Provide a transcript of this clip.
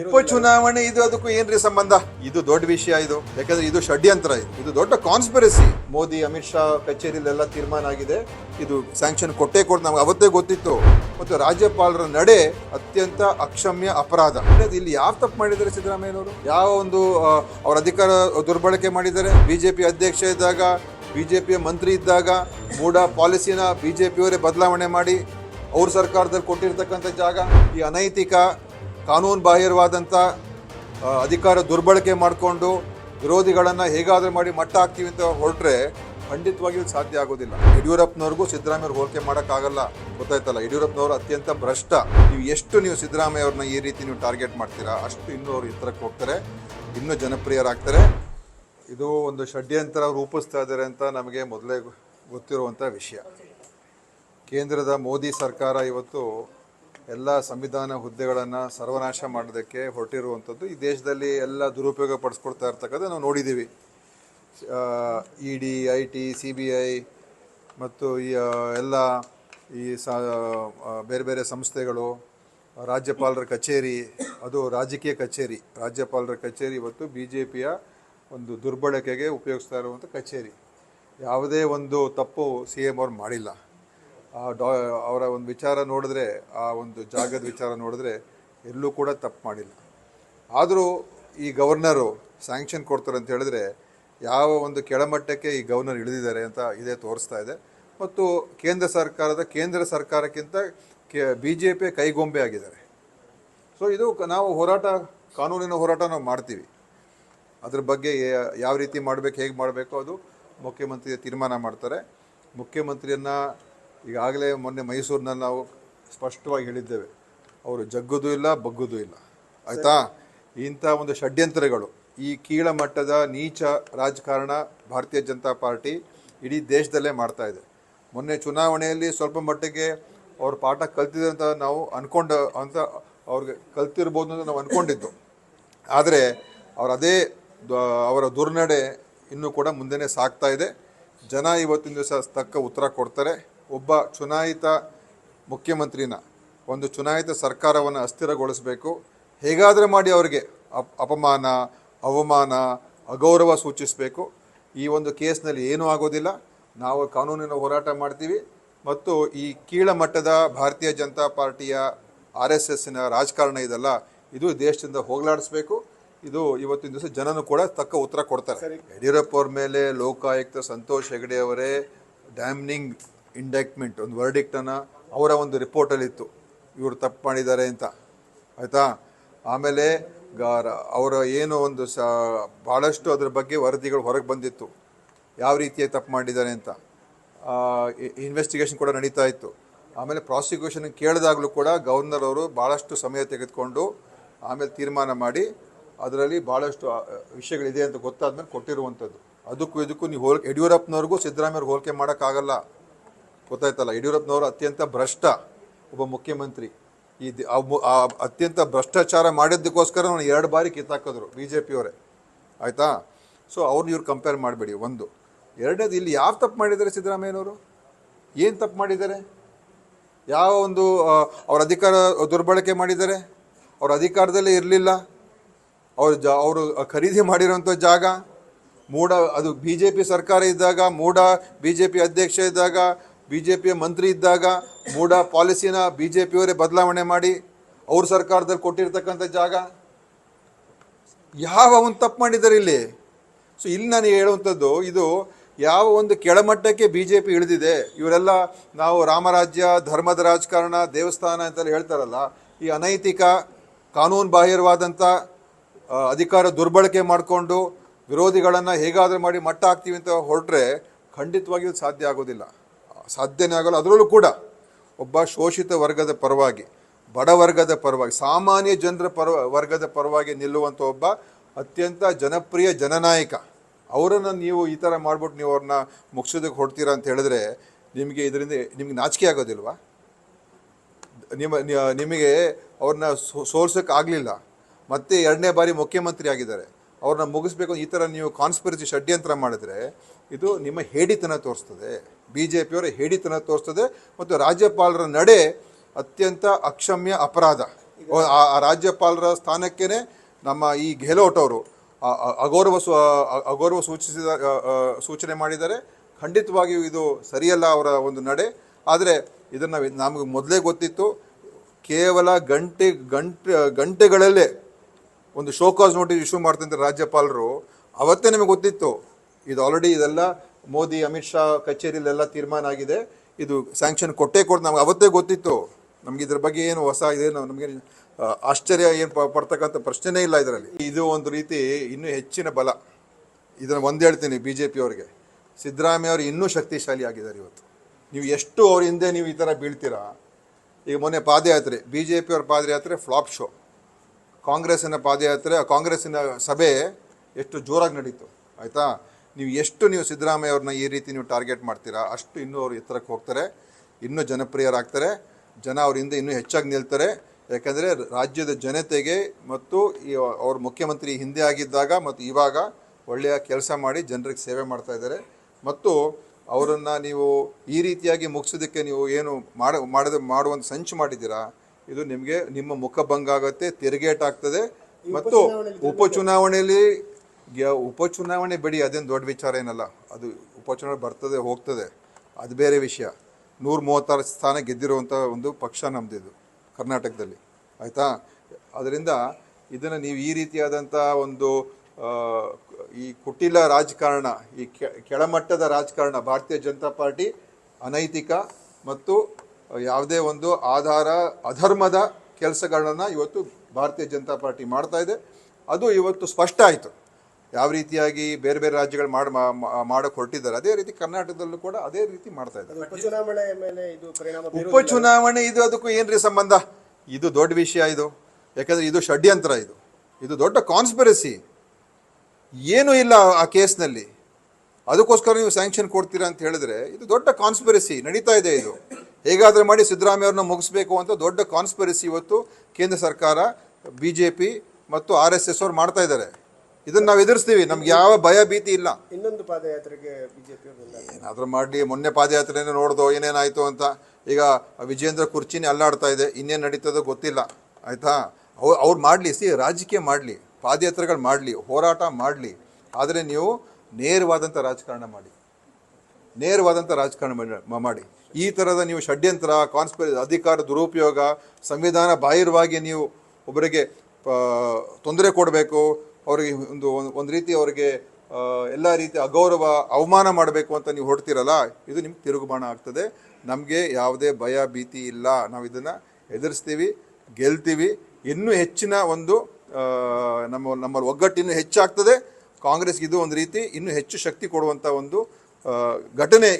ಉಪಚುನಾವಣೆ ಇದು ಅದಕ್ಕೂ ಏನ್ರಿ ಸಂಬಂಧ? ಇದು ದೊಡ್ಡ ವಿಷಯ ಇದು. ಯಾಕಂದ್ರೆ ಇದು ಷಡ್ಯಂತ್ರ ಇದು. ಇದು ದೊಡ್ಡ ಕಾನ್ಸ್ಪಿರಸಿ ಮೋದಿ, ಅಮಿತ್ ಶಾ ಕಚೇರಿಲೆಲ್ಲ ತೀರ್ಮಾನ ಆಗಿದೆ. ಇದು ಸ್ಯಾಂಕ್ಷನ್ ಕೊಟ್ಟೇ ಕೊಟ್ಟು ನಮ್ಗೆ ಅವತ್ತೇ ಗೊತ್ತಿತ್ತು. ಮತ್ತು ರಾಜ್ಯಪಾಲರ ನಡೆ ಅತ್ಯಂತ ಅಕ್ಷಮ್ಯ ಅಪರಾಧ. ಇಲ್ಲಿ ಯಾವ ತಪ್ಪು ಮಾಡಿದ್ದಾರೆ ಸಿದ್ದರಾಮಯ್ಯನವರು? ಯಾವ ಒಂದು ಅವರ ಅಧಿಕಾರ ದುರ್ಬಳಕೆ ಮಾಡಿದ್ದಾರೆ? ಬಿಜೆಪಿ ಅಧ್ಯಕ್ಷ ಇದ್ದಾಗ, ಬಿಜೆಪಿಯ ಮಂತ್ರಿ ಇದ್ದಾಗ, ಮೂಡ ಪಾಲಿಸಿನ ಬಿಜೆಪಿಯವರೇ ಬದಲಾವಣೆ ಮಾಡಿ, ಅವ್ರ ಸರ್ಕಾರದಲ್ಲಿ ಕೊಟ್ಟಿರ್ತಕ್ಕಂಥ ಜಾಗ, ಈ ಅನೈತಿಕ ಕಾನೂನು ಬಾಹಿರವಾದಂಥ ಅಧಿಕಾರ ದುರ್ಬಳಕೆ ಮಾಡಿಕೊಂಡು ವಿರೋಧಿಗಳನ್ನು ಹೇಗಾದರೂ ಮಾಡಿ ಮಟ್ಟ ಹಾಕ್ತೀವಿ ಅಂತ ಹೊರಟ್ರೆ ಖಂಡಿತವಾಗಿ ಸಾಧ್ಯ ಆಗೋದಿಲ್ಲ. ಯಡಿಯೂರಪ್ಪನವ್ರಿಗೂ ಸಿದ್ದರಾಮಯ್ಯವ್ರು ಹೋಲಿಕೆ ಮಾಡೋಕ್ಕಾಗಲ್ಲ. ಗೊತ್ತಾಯ್ತಲ್ಲ, ಯಡಿಯೂರಪ್ಪನವರು ಅತ್ಯಂತ ಭ್ರಷ್ಟ. ನೀವು ಎಷ್ಟು ನೀವು ಸಿದ್ದರಾಮಯ್ಯ ಅವ್ರನ್ನ ಈ ರೀತಿ ನೀವು ಟಾರ್ಗೆಟ್ ಮಾಡ್ತೀರಾ? ಅಷ್ಟು ಇನ್ನೂ ಅವ್ರು ಎತ್ತರಕ್ಕೆ ಹೋಗ್ತಾರೆ, ಇನ್ನೂ ಜನಪ್ರಿಯರಾಗ್ತಾರೆ. ಇದು ಒಂದು ಷಡ್ಯಂತ್ರ ರೂಪಿಸ್ತಾ ಇದ್ದಾರೆ ಅಂತ ನಮಗೆ ಮೊದಲೇ ಗೊತ್ತಿರುವಂಥ ವಿಷಯ. ಕೇಂದ್ರದ ಮೋದಿ ಸರ್ಕಾರ ಇವತ್ತು ಎಲ್ಲ ಸಂವಿಧಾನ ಹುದ್ದೆಗಳನ್ನು ಸರ್ವನಾಶ ಮಾಡೋದಕ್ಕೆ ಹೊರಟಿರುವಂಥದ್ದು ಈ ದೇಶದಲ್ಲಿ ಎಲ್ಲ ದುರುಪಯೋಗ ಪಡಿಸ್ಕೊಳ್ತಾ ಇರ್ತಕ್ಕಂಥ ನಾವು ನೋಡಿದ್ದೀವಿ E D, I T, C B I ಮತ್ತು ಈ ಎಲ್ಲ ಈ ಸ ಬೇರೆ ಬೇರೆ ಸಂಸ್ಥೆಗಳು, ರಾಜ್ಯಪಾಲರ ಕಚೇರಿ, ಅದು ರಾಜಕೀಯ ಕಚೇರಿ, ರಾಜ್ಯಪಾಲರ ಕಚೇರಿ ಇವತ್ತು ಬಿ ಜೆ ಪಿಯ ಒಂದು ದುರ್ಬಳಕೆಗೆ ಉಪಯೋಗಿಸ್ತಾ ಇರುವಂಥ ಕಚೇರಿ. ಯಾವುದೇ ಒಂದು ತಪ್ಪು ಸಿ ಎಂ ಅವ್ರು ಮಾಡಿಲ್ಲ. ಆ ಡಾ, ಅವರ ಒಂದು ವಿಚಾರ ನೋಡಿದ್ರೆ, ಆ ಒಂದು ಜಾಗದ ವಿಚಾರ ನೋಡಿದ್ರೆ ಎಲ್ಲೂ ಕೂಡ ತಪ್ಪು ಮಾಡಿಲ್ಲ. ಆದರೂ ಈ ಗವರ್ನರು ಸ್ಯಾಂಕ್ಷನ್ ಕೊಡ್ತಾರೆ ಅಂತ ಹೇಳಿದ್ರೆ, ಯಾವ ಒಂದು ಕೆಳಮಟ್ಟಕ್ಕೆ ಈ ಗವರ್ನರ್ ಇಳಿದಿದ್ದಾರೆ ಅಂತ ಇದೇ ತೋರಿಸ್ತಾ ಇದೆ. ಮತ್ತು ಕೇಂದ್ರ ಸರ್ಕಾರದ, ಕೇಂದ್ರ ಸರ್ಕಾರಕ್ಕಿಂತ ಕೆ ಬಿ ಜೆ ಪಿ ಕೈಗೊಂಬೆ ಆಗಿದ್ದಾರೆ. ಸೊ ಇದು ನಾವು ಹೋರಾಟ, ಕಾನೂನಿನ ಹೋರಾಟ ನಾವು ಮಾಡ್ತೀವಿ. ಅದ್ರ ಬಗ್ಗೆ ಯಾವ ರೀತಿ ಮಾಡಬೇಕು, ಹೇಗೆ ಮಾಡಬೇಕು ಅದು ಮುಖ್ಯಮಂತ್ರಿ ತೀರ್ಮಾನ ಮಾಡ್ತಾರೆ. ಮುಖ್ಯಮಂತ್ರಿಯನ್ನು ಈಗಾಗಲೇ ಮೊನ್ನೆ ಮೈಸೂರಿನಲ್ಲಿ ನಾವು ಸ್ಪಷ್ಟವಾಗಿ ಹೇಳಿದ್ದೇವೆ. ಅವರು ಜಗ್ಗುದು ಇಲ್ಲ, ಬಗ್ಗುದು ಇಲ್ಲ. ಆಯಿತಾ? ಇಂಥ ಒಂದು ಷಡ್ಯಂತ್ರಗಳು, ಈ ಕೀಳ ಮಟ್ಟದ ನೀಚ ರಾಜಕಾರಣ ಭಾರತೀಯ ಜನತಾ ಪಾರ್ಟಿ ಇಡೀ ದೇಶದಲ್ಲೇ ಮಾಡ್ತಾ ಇದೆ. ಮೊನ್ನೆ ಚುನಾವಣೆಯಲ್ಲಿ ಸ್ವಲ್ಪ ಮಟ್ಟಿಗೆ ಅವ್ರ ಪಾಠ ಕಲ್ತಿದೆ ಅಂತ ನಾವು ಅಂದ್ಕೊಂಡು ಅಂತ ಅವ್ರಿಗೆ ಕಲ್ತಿರ್ಬೋದು ಅಂತ ನಾವು ಅಂದ್ಕೊಂಡಿದ್ದು ಆದರೆ ಅವರ ಅದೇ ಅವರ ದುರ್ನಡೆ ಇನ್ನೂ ಕೂಡ ಮುಂದೆನೇ ಸಾಗ್ತಾ ಇದೆ. ಜನ ಇವತ್ತಿನ ದಿವಸ ತಕ್ಕ ಉತ್ತರ ಕೊಡ್ತಾರೆ. ಒಬ್ಬ ಚುನಾಯಿತ ಮುಖ್ಯಮಂತ್ರಿನ ಒಂದು ಚುನಾಯಿತ ಸರ್ಕಾರವನ್ನು ಅಸ್ಥಿರಗೊಳಿಸಬೇಕು. ಹೇಗಾದರೂ ಮಾಡಿ ಅವರಿಗೆ ಅಪ್, ಅಪಮಾನ, ಅವಮಾನ, ಅಗೌರವ ಸೂಚಿಸಬೇಕು. ಈ ಒಂದು ಕೇಸ್ನಲ್ಲಿ ಏನೂ ಆಗೋದಿಲ್ಲ. ನಾವು ಕಾನೂನಿನ ಹೋರಾಟ ಮಾಡ್ತೀವಿ. ಮತ್ತು ಈ ಕೀಳಮಟ್ಟದ ಭಾರತೀಯ ಜನತಾ ಪಾರ್ಟಿಯ ಆರ್ ಎಸ್ ಎಸ್ಸಿನ ರಾಜಕಾರಣ ಇದಲ್ಲ. ಇದು ದೇಶದಿಂದ ಹೋಗಲಾಡಿಸ್ಬೇಕು. ಇದು ಇವತ್ತಿನ ದಿವಸ ಜನನು ಕೂಡ ತಕ್ಕ ಉತ್ತರ ಕೊಡ್ತಾರೆ. ಯಡಿಯೂರಪ್ಪ ಅವ್ರ ಮೇಲೆ ಲೋಕಾಯುಕ್ತ ಸಂತೋಷ್ ಹೆಗಡೆ ಅವರೇ ಡ್ಯಾಮ್ನಿಂಗ್ ಇಂಡಕ್ಟ್ಮೆಂಟ್ ಒಂದು ವರ್ಡಿಕ್ಟನ್ನು ಅವರ ಒಂದು ರಿಪೋರ್ಟಲ್ಲಿತ್ತು ಇವರು ತಪ್ಪು ಮಾಡಿದ್ದಾರೆ ಅಂತ. ಆಯಿತಾ? ಆಮೇಲೆ ಗಾರ ಅವರ ಏನು ಒಂದು ಸ ಭಾಳಷ್ಟು ಅದ್ರ ಬಗ್ಗೆ ವರದಿಗಳು ಹೊರಗೆ ಬಂದಿತ್ತು. ಯಾವ ರೀತಿಯಾಗಿ ತಪ್ಪು ಮಾಡಿದ್ದಾರೆ ಅಂತ. ಇನ್ವೆಸ್ಟಿಗೇಷನ್ ಕೂಡ ನಡೀತಾ ಇತ್ತು. ಆಮೇಲೆ ಪ್ರಾಸಿಕ್ಯೂಷನ್ ಕೇಳಿದಾಗಲೂ ಕೂಡ ಗವರ್ನರ್ ಅವರು ಭಾಳಷ್ಟು ಸಮಯ ತೆಗೆದುಕೊಂಡು ಆಮೇಲೆ ತೀರ್ಮಾನ ಮಾಡಿ ಅದರಲ್ಲಿ ಭಾಳಷ್ಟು ವಿಷಯಗಳಿದೆ ಅಂತ ಗೊತ್ತಾದ್ಮೇಲೆ ಕೊಟ್ಟಿರುವಂಥದ್ದು. ಅದಕ್ಕೂ ಇದಕ್ಕೂ ನೀವು ಹೋಲ್, ಯಡಿಯೂರಪ್ಪನವ್ರಿಗೂ ಸಿದ್ದರಾಮಯ್ಯವ್ರಿಗೆ ಹೋಲಿಕೆ ಮಾಡೋಕ್ಕಾಗಲ್ಲ. ಗೊತ್ತಾಯ್ತಲ್ಲ, ಯಡಿಯೂರಪ್ಪನವರು ಅತ್ಯಂತ ಭ್ರಷ್ಟ ಒಬ್ಬ ಮುಖ್ಯಮಂತ್ರಿ. ಈ ಅತ್ಯಂತ ಭ್ರಷ್ಟಾಚಾರ ಮಾಡಿದ್ದಕ್ಕೋಸ್ಕರ ನಾನು ಎರಡು ಬಾರಿ ಕಿತ್ತಾಕಿದ್ರು ಬಿ ಜೆ ಪಿಯವರೇ ಆಯಿತಾ? ಸೊ ಅವ್ರನ್ನ ಇವ್ರು ಕಂಪೇರ್ ಮಾಡಬೇಡಿ, ಒಂದು. ಎರಡನೇದು, ಇಲ್ಲಿ ಯಾವ ತಪ್ಪು ಮಾಡಿದ್ದಾರೆ ಸಿದ್ದರಾಮಯ್ಯನವರು? ಏನು ತಪ್ಪು ಮಾಡಿದ್ದಾರೆ? ಯಾವ ಒಂದು ಅವ್ರ ಅಧಿಕಾರ ದುರ್ಬಳಕೆ ಮಾಡಿದ್ದಾರೆ? ಅವ್ರ ಅಧಿಕಾರದಲ್ಲೇ ಇರಲಿಲ್ಲ? ಅವ್ರು ಜ ಅವರು ಖರೀದಿ ಮಾಡಿರೋಂಥ ಜಾಗ? ಮೂಡ ಅದು ಬಿ ಜೆ ಪಿ ಸರ್ಕಾರ ಇದ್ದಾಗ, ಮೂಡ ಬಿ ಜೆ ಪಿ ಅಧ್ಯಕ್ಷ ಇದ್ದಾಗ ಬಿ ಜೆ ಪಿಯ ಮಂತ್ರಿ ಇದ್ದಾಗ ಮೂಡ ಪಾಲಿಸಿನ ಬಿ ಜೆ ಪಿಯವರೇ ಬದಲಾವಣೆ ಮಾಡಿ ಅವ್ರ ಸರ್ಕಾರದಲ್ಲಿ ಕೊಟ್ಟಿರ್ತಕ್ಕಂಥ ಜಾಗ. ಯಾವ ಒಂದು ತಪ್ಪು ಮಾಡಿದ್ದಾರೆ ಇಲ್ಲಿ? ಸೊ ಇಲ್ಲಿ ನಾನು ಹೇಳುವಂಥದ್ದು, ಇದು ಯಾವ ಒಂದು ಕೆಳಮಟ್ಟಕ್ಕೆ ಬಿ ಜೆ ಪಿ ಇಳಿದಿದೆ, ಇವರೆಲ್ಲ ನಾವು ರಾಮರಾಜ್ಯ, ಧರ್ಮದ ರಾಜಕಾರಣ, ದೇವಸ್ಥಾನ ಅಂತೆಲ್ಲ ಹೇಳ್ತಾರಲ್ಲ, ಈ ಅನೈತಿಕ, ಕಾನೂನು ಬಾಹಿರವಾದಂಥ ಅಧಿಕಾರ ದುರ್ಬಳಕೆ ಮಾಡಿಕೊಂಡು ವಿರೋಧಿಗಳನ್ನು ಹೇಗಾದರೂ ಮಾಡಿ ಮಟ್ಟ ಹಾಕ್ತೀವಿ ಅಂತ ಹೊರಟ್ರೆ ಖಂಡಿತವಾಗಿಯೂ ಸಾಧ್ಯ ಆಗೋದಿಲ್ಲ. ಸಾಧ್ಯನೇ ಆಗಲ್ಲ. ಅದರಲ್ಲೂ ಕೂಡ ಒಬ್ಬ ಶೋಷಿತ ವರ್ಗದ ಪರವಾಗಿ, ಬಡ ವರ್ಗದ ಪರವಾಗಿ, ಸಾಮಾನ್ಯ ಜನರ ಪರ, ವರ್ಗದ ಪರವಾಗಿ ನಿಲ್ಲುವಂಥ ಒಬ್ಬ ಅತ್ಯಂತ ಜನಪ್ರಿಯ ಜನನಾಯಕ. ಅವರನ್ನು ನೀವು ಈ ಥರ ಮಾಡ್ಬಿಟ್ಟು ನೀವು ಅವ್ರನ್ನ ಮುಗಿಸೋದಕ್ಕೆ ಹೊಡ್ತೀರಾ ಅಂತ ಹೇಳಿದ್ರೆ ನಿಮಗೆ ಇದರಿಂದ ನಿಮಗೆ ನಾಚಿಕೆ ಆಗೋದಿಲ್ವಾ? ನಿಮ್ಮ ನಿಮಗೆ ಅವ್ರನ್ನ ಸೋಲ್ಸೋಕೆ ಆಗಲಿಲ್ಲ. ಮತ್ತೆ ಎರಡನೇ ಬಾರಿ ಮುಖ್ಯಮಂತ್ರಿ ಆಗಿದ್ದಾರೆ. ಅವ್ರನ್ನ ಮುಗಿಸ್ಬೇಕು ಈ ಥರ ನೀವು ಕಾನ್ಸ್ಪಿರಸಿ ಷಡ್ಯಂತ್ರ ಮಾಡಿದ್ರೆ ಇದು ನಿಮ್ಮ ಹೇಡಿತನ ತೋರಿಸ್ತದೆ. ಬಿ ಜೆ ಪಿಯವರ ಹೇಡಿತನ ತೋರಿಸ್ತದೆ ಮತ್ತು ರಾಜ್ಯಪಾಲರ ನಡೆ ಅತ್ಯಂತ ಅಕ್ಷಮ್ಯ ಅಪರಾಧ. ಆ ರಾಜ್ಯಪಾಲರ ಸ್ಥಾನಕ್ಕೇ ನಮ್ಮ ಈ ಗೆಹ್ಲೋಟ್ ಅವರು ಅಗೌರವ ಸು- ಅಗೌರವ ಸೂಚಿಸಿದ ಸೂಚನೆ ಮಾಡಿದ್ದಾರೆ. ಖಂಡಿತವಾಗಿಯೂ ಇದು ಸರಿಯಲ್ಲ ಅವರ ಒಂದು ನಡೆ. ಆದರೆ ಇದನ್ನು ನಮಗೆ ಮೊದಲೇ ಗೊತ್ತಿತ್ತು. ಕೇವಲ ಗಂಟೆ ಗಂಟೆ, ಗಂಟೆಗಳಲ್ಲೇ ಒಂದು ಶೋಕಾಸ್ ನೋಟಿಸ್ ಇಶ್ಯೂ ಮಾಡ್ತಂತ ರಾಜ್ಯಪಾಲರು, ಅವತ್ತೇ ನಿಮಗೆ ಗೊತ್ತಿತ್ತು. ಇದು ಆಲ್ರೆಡಿ ಇದೆಲ್ಲ ಮೋದಿ, ಅಮಿತ್ ಶಾ ಕಚೇರಿಲೆಲ್ಲ ತೀರ್ಮಾನ ಆಗಿದೆ. ಇದು ಸ್ಯಾಂಕ್ಷನ್ ಕೊಟ್ಟೇ ಕೊಟ್ಟು ನಮ್ಗೆ ಅವತ್ತೇ ಗೊತ್ತಿತ್ತು. ನಮ್ಗೆ ಇದ್ರ ಬಗ್ಗೆ ಏನು ಹೊಸ ಇದೆ ನಮಗೆ ಆಶ್ಚರ್ಯ ಏನು ಪಡ್ತಕ್ಕಂಥ ಪ್ರಶ್ನೆನೇ ಇಲ್ಲ ಇದರಲ್ಲಿ. ಇದು ಒಂದು ರೀತಿ ಇನ್ನೂ ಹೆಚ್ಚಿನ ಬಲ. ಇದನ್ನು ಒಂದು ಹೇಳ್ತೀನಿ ಬಿ ಜೆ ಪಿಯವ್ರಿಗೆ ಸಿದ್ದರಾಮಯ್ಯ ಅವರು ಇನ್ನೂ ಶಕ್ತಿಶಾಲಿ ಆಗಿದ್ದಾರೆ ಇವತ್ತು. ನೀವು ಎಷ್ಟು ಅವ್ರ ಹಿಂದೆ ನೀವು ಈ ಥರ ಬೀಳ್ತೀರಾ? ಈಗ ಮೊನ್ನೆ ಪಾದಯಾತ್ರೆ. ಬಿ ಜೆ ಪಿಯವ್ರ ಪಾದಯಾತ್ರೆ ಫ್ಲಾಪ್ ಶೋ ಕಾಂಗ್ರೆಸ್ಸಿನ ಪಾದಯಾತ್ರೆ, ಕಾಂಗ್ರೆಸ್ಸಿನ ಸಭೆ ಎಷ್ಟು ಜೋರಾಗಿ ನಡೀತು. ಆಯಿತಾ? ನೀವು ಎಷ್ಟು ನೀವು ಸಿದ್ದರಾಮಯ್ಯ ಅವ್ರನ್ನ ಈ ರೀತಿ ನೀವು ಟಾರ್ಗೆಟ್ ಮಾಡ್ತೀರಾ ಅಷ್ಟು ಇನ್ನೂ ಅವರು ಎತ್ತರಕ್ಕೆ ಹೋಗ್ತಾರೆ ಇನ್ನೂ ಜನಪ್ರಿಯರಾಗ್ತಾರೆ ಜನ ಅವರಿಂದ ಇನ್ನೂ ಹೆಚ್ಚಾಗಿ ನಿಲ್ತಾರೆ. ಯಾಕಂದರೆ ರಾಜ್ಯದ ಜನತೆಗೆ ಮತ್ತು ಈ ಅವ್ರ ಮುಖ್ಯಮಂತ್ರಿ ಹಿಂದೆ ಆಗಿದ್ದಾಗ ಮತ್ತು ಇವಾಗ ಒಳ್ಳೆಯ ಕೆಲಸ ಮಾಡಿ ಜನರಿಗೆ ಸೇವೆ ಮಾಡ್ತಾ ಇದ್ದಾರೆ. ಮತ್ತು ಅವರನ್ನು ನೀವು ಈ ರೀತಿಯಾಗಿ ಮುಗಿಸೋದಕ್ಕೆ ನೀವು ಏನು ಮಾಡ ಮಾಡದ ಮಾಡುವಂಥ ಸಂಚು ಮಾಡಿದ್ದೀರಾ ಇದು ನಿಮಗೆ ನಿಮ್ಮ ಮುಖಭಂಗ ಆಗುತ್ತೆ ತಿರುಗೇಟಾಗ್ತದೆ ಮತ್ತು ಉಪಚುನಾವಣೆಯಲ್ಲಿ ಉಪಚುನಾವಣೆ ಬಿಡಿ, ಅದೇನು ದೊಡ್ಡ ವಿಚಾರ ಏನಲ್ಲ. ಅದು ಉಪಚುನಾವಣೆ ಬರ್ತದೆ, ಹೋಗ್ತದೆ. ಅದು ಬೇರೆ ವಿಷಯ. ನೂರ ಮೂವತ್ತಾರು ಸ್ಥಾನ ಗೆದ್ದಿರುವಂಥ ಒಂದು ಪಕ್ಷ ನಮ್ಮದಿದು ಕರ್ನಾಟಕದಲ್ಲಿ. ಆಯಿತಾ? ಅದರಿಂದ ಇದನ್ನು ನೀವು ಈ ರೀತಿಯಾದಂಥ ಒಂದು ಈ ಕುಟಿಲ ರಾಜಕಾರಣ, ಈ ಕೆಳಮಟ್ಟದ ರಾಜಕಾರಣ, ಭಾರತೀಯ ಜನತಾ ಪಾರ್ಟಿ ಅನೈತಿಕ ಮತ್ತು ಯಾವುದೇ ಒಂದು ಆಧಾರ, ಅಧರ್ಮದ ಕೆಲಸಗಳನ್ನು ಇವತ್ತು ಭಾರತೀಯ ಜನತಾ ಪಾರ್ಟಿ ಮಾಡ್ತಾ ಇದೆ. ಅದು ಇವತ್ತು ಸ್ಪಷ್ಟ ಆಯಿತು. ಯಾವ ರೀತಿಯಾಗಿ ಬೇರೆ ಬೇರೆ ರಾಜ್ಯಗಳು ಮಾಡಿ ಮಾಡಕ್ಕೆ ಹೊರಟಿದ್ದಾರೆ ಅದೇ ರೀತಿ ಕರ್ನಾಟಕದಲ್ಲೂ ಕೂಡ ಅದೇ ರೀತಿ ಮಾಡ್ತಾ ಇದ್ದಾರೆ. ಉಪಚುನಾವಣೆ ಇದು ಅದಕ್ಕೂ ಏನ್ರಿ ಸಂಬಂಧ? ಇದು ದೊಡ್ಡ ವಿಷಯ ಇದು. ಯಾಕಂದ್ರೆ ಇದು ಷಡ್ಯಂತ್ರ ಇದು. ಇದು ದೊಡ್ಡ ಕಾನ್ಸ್ಪಿರಸಿ ಏನೂ ಇಲ್ಲ ಆ ಕೇಸ್ನಲ್ಲಿ. ಅದಕ್ಕೋಸ್ಕರ ನೀವು ಸ್ಯಾಂಕ್ಷನ್ ಕೊಡ್ತೀರಾ ಅಂತ ಹೇಳಿದ್ರೆ ಇದು ದೊಡ್ಡ ಕಾನ್ಸ್ಪಿರಸಿ ನಡೀತಾ ಇದೆ ಇದು. ಹೇಗಾದರೂ ಮಾಡಿ ಸಿದ್ದರಾಮಯ್ಯ ಅವ್ರನ್ನ ಮುಗಿಸ್ಬೇಕು ಅಂತ ದೊಡ್ಡ ಕಾನ್ಸ್ಪಿರಸಿ ಇವತ್ತು ಕೇಂದ್ರ ಸರ್ಕಾರ ಬಿ ಜೆ ಪಿ ಮತ್ತು ಆರ್ ಎಸ್ ಎಸ್ ಅವ್ರು ಮಾಡ್ತಾ ಇದ್ದಾರೆ. ಇದನ್ನು ನಾವು ಎದುರಿಸ್ತೀವಿ. ನಮ್ಗೆ ಯಾವ ಭಯ ಭೀತಿ ಇಲ್ಲ. ಇನ್ನೊಂದು ಪಾದಯಾತ್ರೆಗೆ ಬಿಜೆಪಿ ಏನಾದರೂ ಮಾಡಿ ಮೊನ್ನೆ ಪಾದಯಾತ್ರೆನೇ ನೋಡ್ದೋ ಏನೇನಾಯಿತು ಅಂತ. ಈಗ ವಿಜೇಂದ್ರ ಕುರ್ಚಿನೇ ಅಲ್ಲಾಡ್ತಾ ಇದೆ. ಇನ್ನೇನು ನಡೀತದೋ ಗೊತ್ತಿಲ್ಲ. ಆಯಿತಾ? ಅವ್ರು ಅವ್ರು ಮಾಡಲಿ. ಸಿ ರಾಜಕೀಯ ಮಾಡಲಿ. ಪಾದಯಾತ್ರೆಗಳು ಮಾಡಲಿ. ಹೋರಾಟ ಮಾಡಲಿ. ಆದರೆ ನೀವು ನೇರವಾದಂಥ ರಾಜಕಾರಣ ಮಾಡಿ. ನೇರವಾದಂಥ ರಾಜಕಾರಣ ಮಾಡಿ- ಮಾಡಿ. ಈ ಥರದ ನೀವು ಷಡ್ಯಂತ್ರ ಕಾನ್ಸ್ಪಿರ ಅಧಿಕಾರ ದುರುಪಯೋಗ ಸಂವಿಧಾನ ಬಾಹಿರವಾಗಿ ನೀವು ಒಬ್ಬರಿಗೆ ತೊಂದರೆ ಕೊಡಬೇಕು ಅವರಿಗೆ ಒಂದು ಒಂದು ರೀತಿ ಅವರಿಗೆ ಎಲ್ಲ ರೀತಿ ಅಗೌರವ, ಅವಮಾನ ಮಾಡಬೇಕು ಅಂತ ನೀವು ಹೊಡ್ತೀರಲ್ಲ ಇದು ನಿಮ್ಗೆ ತಿರುಗುಬಾಣ ಆಗ್ತದೆ. ನಮಗೆ ಯಾವುದೇ ಭಯ, ಭೀತಿ ಇಲ್ಲ. ನಾವು ಇದನ್ನು ಎದುರಿಸ್ತೀವಿ, ಗೆಲ್ತೀವಿ. ಇನ್ನೂ ಹೆಚ್ಚಿನ ಒಂದು ನಮ್ಮ ನಮ್ಮ ಒಗ್ಗಟ್ಟು ಇನ್ನೂ ಹೆಚ್ಚಾಗ್ತದೆ. ಕಾಂಗ್ರೆಸ್ಗೆ ಇದು ಒಂದು ರೀತಿ ಇನ್ನೂ ಹೆಚ್ಚು ಶಕ್ತಿ ಕೊಡುವಂಥ ಒಂದು ಘಟನೆ.